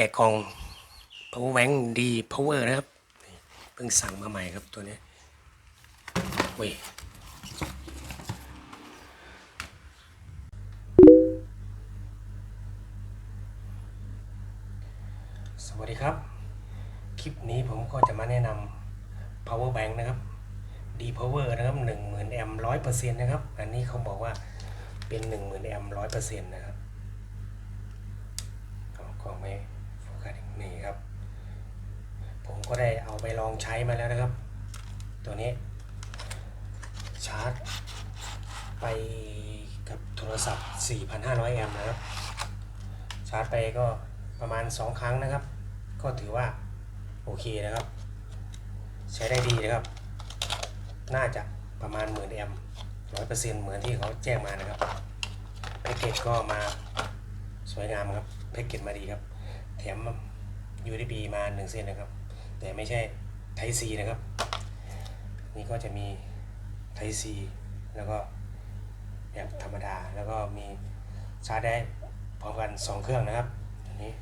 แกะกอง power bank ดี power นะครับ เพิ่งสั่งมาใหม่ครับตัวนี้เว้ยสวัสดีครับ คลิปนี้ผมก็จะมาแนะนำ power bank นะครับ D power นะครับหนึ่งหมื่นแอมร้อยเปอร์เซ็นต์นะครับ อันนี้เขาบอกว่าเป็นหนึ่งหมื่นแอมร้อยเปอร์เซ็นต์นะครับเองไม่ นี่ครับ ผมก็ได้เอาไปลองใช้มาแล้วนะครับ ตัวนี้ ชาร์จ ไปกับโทรศัพท์ 4,500 แอมป์นะครับ ชาร์จไปก็ประมาณ 2 ครั้งนะครับ ก็ถือว่า โอเคนะครับ ใช้ได้ดีนะครับ น่าจะประมาณหมื่นแอมร้อยเปอร์เซ็นต์เหมือนที่เขาแจ้งมานะครับแพ็กเกจก็มาสวยงามครับแพ็กเกจมาดีครับ แถม USB มาหนึ่งเส้นนะครับ แต่ไม่ใช่ Type C นะครับ นี่ก็จะมี Type C แล้วก็แบบธรรมดาแล้วก็มีชาร์จได้พร้อมกัน 2 เครื่องนะครับอันนี้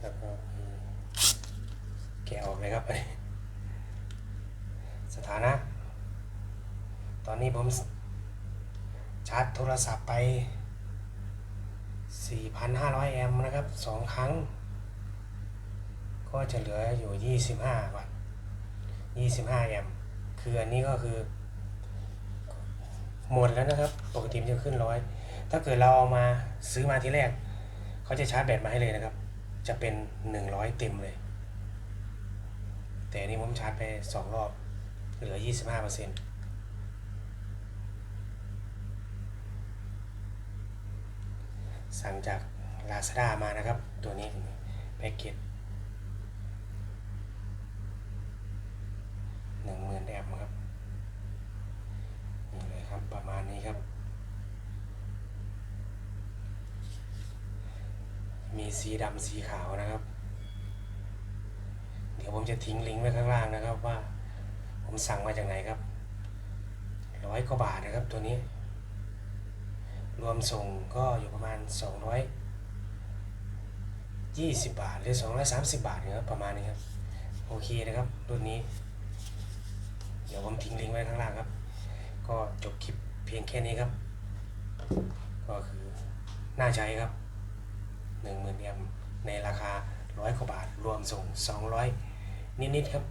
แล้วก็แกะออกเลยครับสถานะ ตอนนี้ผมชาร์จโทรศัพท์ไป 4,500 แอมป์นะครับ 2 ครั้ง ก็จะเหลืออยู่ 25 วัตต์25 แอมป์คืออันนี้ก็คือ หมดแล้วนะครับ ปกติมันจะขึ้นร้อยถ้าเกิดเราเอามาซื้อมาทีแรก เขาจะชาร์จแบตมาให้เลยนะครับ จะเป็น 100 เต็มเลย แต่อันนี้ผมชาร์จไป 2 รอบ เหลือ 25เปอร์เซ็นต์ สั่งจาก Lazada มานะครับ ตัวนี้แพ็กเกจหนึ่งหมื่นแอมป์ครับนี่เลยครับประมาณนี้ครับ มีสีดำสีขาวนะครับ เดี๋ยวผมจะทิ้งลิงก์ไว้ข้างล่างนะครับว่า ผมสั่งมาจากไหนครับร้อยกว่าบาทนะครับตัวนี้ วมส่งก็อยู่ประมาณ 220 บาท หรือ 230 บาทนะครับประมาณนี้ครับ โอเคนะครับรุ่นนี้ เดี๋ยวผมทิ้งลิงก์ไว้ข้างล่างครับ ก็จบคลิปเพียงแค่นี้ครับ ก็คือน่าใช้ครับ10,000แอมในราคาร้อยกว่าบาท รวมส่ง 200 นิดๆครับ